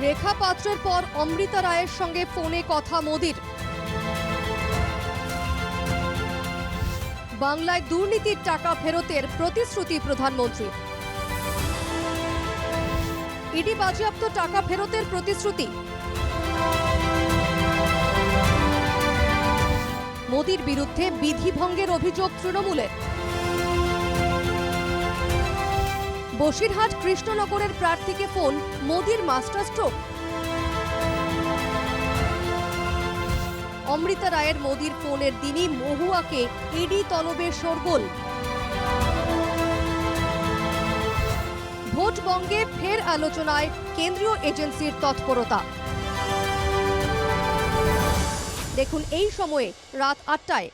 রেখা পাত্রের পর অমৃতা রায়ের সঙ্গে ফোনে কথা মোদির। বাংলায় দুর্নীতির টাকা ফেরতের প্রতিশ্রুতি প্রধানমন্ত্রী। ইডি বাজেয়াপ্ত টাকা ফেরতের প্রতিশ্রুতি। মোদির বিরুদ্ধে বিধিভঙ্গের অভিযোগ তৃণমূলের। বসিরহাট কৃষ্ণনগরের প্রার্থীকে ফোন মোদির মাস্টার স্ট্রোক। অমৃতা রায়ের মোদির ফোনের দিনই মহুয়াকে ইডি তলবে শোরগোল। ভোট বঙ্গে ফের আলোচনায় কেন্দ্রীয় এজেন্সির তৎপরতা। দেখুন এই সময়ে রাত আটটায়